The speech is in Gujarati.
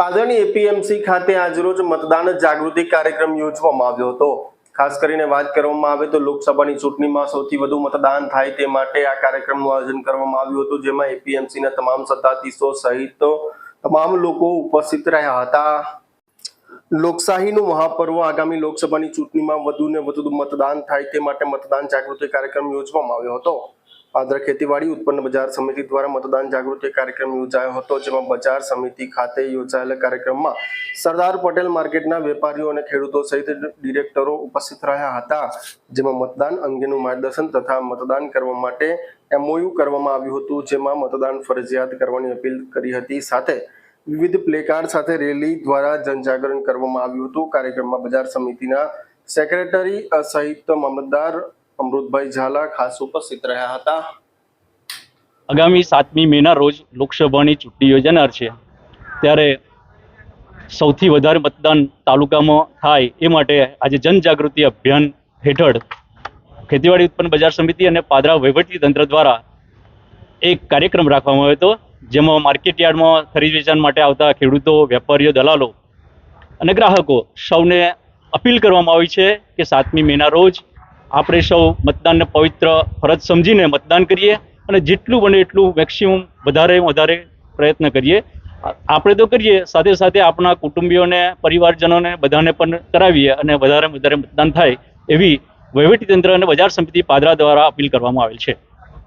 પાદરની એપીએમસી ખાતે આજરોજ મતદાન જાગૃતિ કાર્યક્રમ યોજવામાં આવ્યો હતો. ખાસ કરીને વાત કરવામાં આવે તો લોકસભાની ચૂંટણીમાં સૌથી વધુ મતદાન થાય તે માટે આ કાર્યક્રમનું આયોજન કરવામાં આવ્યું હતું, જેમાં એપીએમસીના તમામ સત્તાધીશો સહિત તમામ લોકો ઉપસ્થિત રહ્યા હતા. લોકશાહીનું મહાપર્વ આગામી લોકસભાની ચૂંટણીમાં વધુ ને વધુ મતદાન થાય તે માટે મતદાન જાગૃતિ કાર્યક્રમ યોજવામાં આવ્યો હતો. પાદર ખેતીવાડી ઉત્પન્ન બજાર સમિતિ દ્વારા મતદાન જાગૃતિ કાર્યક્રમ યોજાયો હતો, જેમાં બજાર સમિતિ ખાતે યોજાયેલા કાર્યક્રમમાં સરદાર પટેલ માર્કેટના વેપારીઓ અને ખેડૂતો સહિત ડિરેક્ટરો ઉપસ્થિત રહ્યા હતા, જેમાં મતદાન અંગેનું માર્ગદર્શન તથા મતદાન કરવા માટે એમઓયુ કરવામાં આવ્યું હતું, જેમાં મતદાન ફરજિયાત કરવાની અપીલ કરી હતી. સાથે વિવિધ પ્લેકાર્ડ સાથે રેલી દ્વારા જનજાગરણ કરવામાં આવ્યું હતું. કાર્યક્રમમાં બજાર સમિતિના સેક્રેટરી સહિત મામલતદાર અમૃતભાઈ ઝાલા ખાસ ઉપસ્થિત રહ્યા હતા. આગામી સાતમી મેના રોજ લોકસભાની ચૂંટણી યોજાનાર છે. ત્યારે સૌથી વધારે મતદાન તાલુકામાં થાય એ માટે આજે જનજાગૃતિ અભિયાન હેઠળ ખેતીવાડી ઉત્પન્ન બજાર સમિતિ અને પાદરા વહીવટી તંત્ર દ્વારા એક કાર્યક્રમ રાખવામાં આવ્યો હતો, જેમાં માર્કેટ યાર્ડમાં ખરીદ વેચાણ માટે આવતા ખેડૂતો, વેપારીઓ, દલાલો અને ગ્રાહકો સૌને અપીલ કરવામાં આવી છે કે સાતમી મેના રોજ આપણે સૌ મતદાનને પવિત્ર ફરજ સમજીને મતદાન કરીએ અને જેટલું બને એટલું મેક્સિમમ વધારે વધારે પ્રયત્ન કરીએ. આપણે તો કરીએ, સાથે સાથે આપણા કુટુંબીઓને, પરિવારજનોને બધાને પણ કરાવીએ અને વધારે વધારે મતદાન થાય એવી વહીવટીતંત્ર અને બજાર સમિતિ પાદરા દ્વારા અપીલ કરવામાં આવેલ છે.